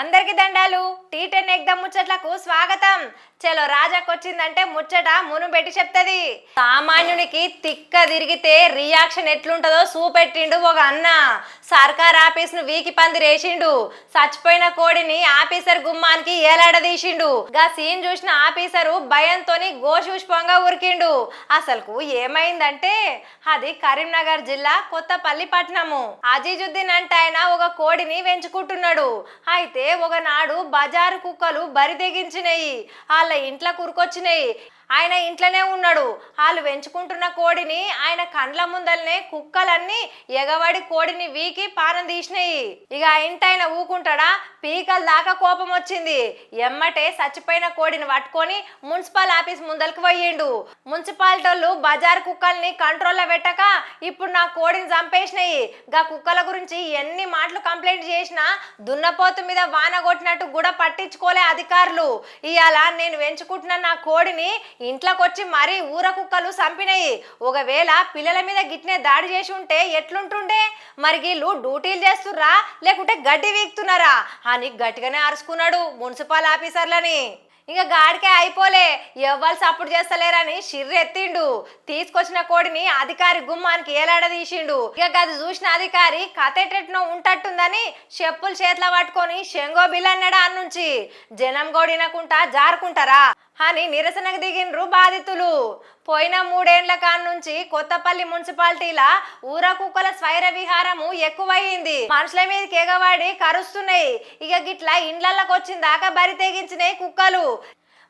అందరికి దండాలు. Tea ten ఎగ్దాం ముచ్చట్లకు స్వాగతం. చలో రాజాకొచ్చిందంటే ముచ్చట మును పెట్టి చెప్తది. సామాన్యునికి తిక్క తిరిగితే రియాక్షన్ ఎట్లుంటదో చూపెట్టిండు ఒక అన్న. సర్కార్ ఆఫీస్ను వీకి పందిరేసిండు చచ్చిపోయిన కోడిని ఆఫీసర్ గుమ్మానికి ఏలాడదీసిండు. గా సీన్ చూసిన ఆఫీసరు భయంతోని గోషుష్పంగా ఉరికిండు. అసలుకు ఏమైందంటే అది కరీంనగర్ జిల్లా కొత్తపల్లి పట్టణము. అజీజుద్దీన్ అంటే ఆయన ఒక కోడిని పెంచుకుంటున్నాడు అయితే ఒకనాడు బజారు కుక్కలు బరి తెగించినాయి. వాళ్ళ ఇంట్లో కురుకొచ్చినాయి. ఆయన ఇంట్లోనే ఉన్నాడు. వాళ్ళు పెంచుకుంటున్న కోడిని ఆయన కండ్ల ముందల్నే కుక్కలన్నీ ఎగబడి కోడిని వీకి పానం తీసినాయి. ఇక ఆ ఇంటి ఆయన ఊకుంటాడా? పీకల దాకా కోపం వచ్చింది. ఎమ్మటే చచ్చిపోయిన కోడిని పట్టుకొని మున్సిపల్ ఆఫీస్ ముందలకు పోయిండు. మున్సిపాలిటీ వాళ్ళు బజార్ కుక్కల్ని కంట్రోల్లో పెట్టక ఇప్పుడు నా కోడిని చంపేసినాయి. గా కుక్కల గురించి ఎన్ని మాటలు కంప్లైంట్ చేసినా దున్నపోతు మీద వాన కొట్టినట్టు కూడా పట్టించుకోలే అధికారులు. ఇవాళ నేను పెంచుకుంటున్న నా కోడిని ఇంట్లోకి వచ్చి మరీ ఊర కుక్కలు చంపినాయి ఒకవేళ పిల్లల మీద గిట్నే దాడి చేసి ఉంటే ఎట్లుంటుండే? మరి వీళ్ళు డ్యూటీలు చేస్తుర్రా? లేకుంటే గడ్డి వీక్తున్నారా? అని గట్టిగానే అరుచుకున్నాడు మున్సిపల్ ఆఫీసర్లని. ఇక గాడికే అయిపోలే. ఎవ్వరు సపోర్ట్ చేస్తలేరని షిర్రెత్తిండు తీసుకొచ్చిన కోడిని అధికారి గుమ్మానికి ఏలాడదీసిండు. ఇక గది చూసిన అధికారి కథ ఉంటట్టుందని చెప్పులు చేతిలో పట్టుకొని శంగో బిల్లన్నాడా అన్నుంచి జనం గోడినకుంటా జారుకుంటారా? అని నిరసనకు దిగినరు బాధితులు. పోయిన మూడేండ్ల కాన్నుంచి కొత్తపల్లి మున్సిపాలిటీల ఊర కుక్కల స్వైర విహారము ఎక్కువయింది మనుషుల మీద కేగవాడి కరుస్తున్నాయి. ఇక గిట్లా ఇండ్లకి వచ్చిన దాకా బరి తెగించినాయి కుక్కలు.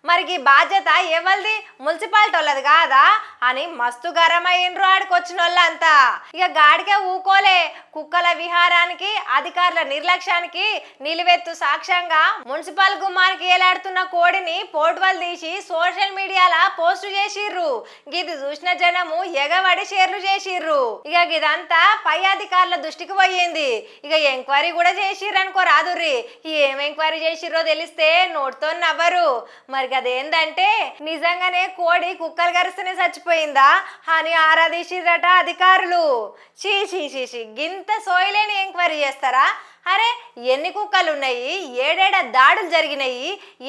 మరి ఈ బాధ్యత ఎవరిది మున్సిపాలిటీ వాళ్ళది కాదా? అని మస్తు గరం అయ్యిండ్రు ఆడికొచ్చిన వాళ్ళంతా ఇక గాడికే ఊకోలే. కుక్కల విహారానికి అధికారుల నిర్లక్ష్యానికి నిలువెత్తు సాక్ష్యంగా మున్సిపల్ గుమ్మానికి ఏలాడుతున్న కోడిని పోటువలు తీసి సోషల్ మీడియాలో పోస్టు చేసిర్రు. ఇది చూసిన జనము ఎగబడి షేర్లు చేసిర్రు. ఇక ఇదంతా పై అధికారుల దృష్టికి పోయింది. ఇక ఎంక్వైరీ కూడా చేసిర్రు అనుకో రాదుర్రి. ఏం ఎంక్వైరీ చేసిర్రో తెలిస్తే నోటితో నవ్వరు. మరి అదేంటంటే నిజంగానే కోడి కుక్కలు కరిస్తేనే చచ్చిపోయిందా? అని ఆరాధించిరట అధికారులు. చీ చీ చీ చీ గింత సోయలేని ఎంక్వైరీ చేస్తారా? అరే ఎన్ని కుక్కలు ఉన్నాయి ఏడేడ దాడులు జరిగినాయి?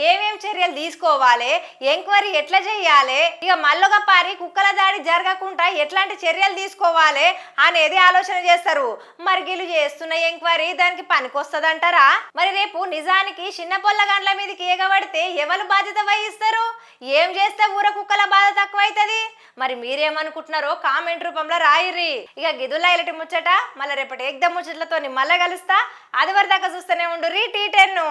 ఏమేం చర్యలు తీసుకోవాలి? ఎంక్వైరీ ఎట్లా చేయాలి? ఇక మల్లొక పారి కుక్కల దాడి జరగకుండా ఎట్లాంటి చర్యలు తీసుకోవాలి అనేది ఆలోచన చేస్తారు. మరి వీళ్ళు చేస్తున్న ఎంక్వైరీ దానికి పనికొస్తుందంటారా? మరి రేపు నిజానికి చిన్న పొల్ల గండ్ల మీదకి ఎగబడితే ఎవరు బాధ్యత వహిస్తారు? ఏం చేస్తే ఊర కుక్కల బాధ తక్కువ అవుతుంది మరి మీరేమనుకుంటున్నారో కామెంట్ రూపంలో రాయిర్రి. ఇక గిదుల్లా ఇలాంటి ముచ్చట మళ్ళీ రేపటి ఎగ్దమ్ ముచ్చట్లతో మళ్ళీ కలుస్తా. అది వరదాకా చూస్తూనే ఉండు. రీ టీ టెన్ను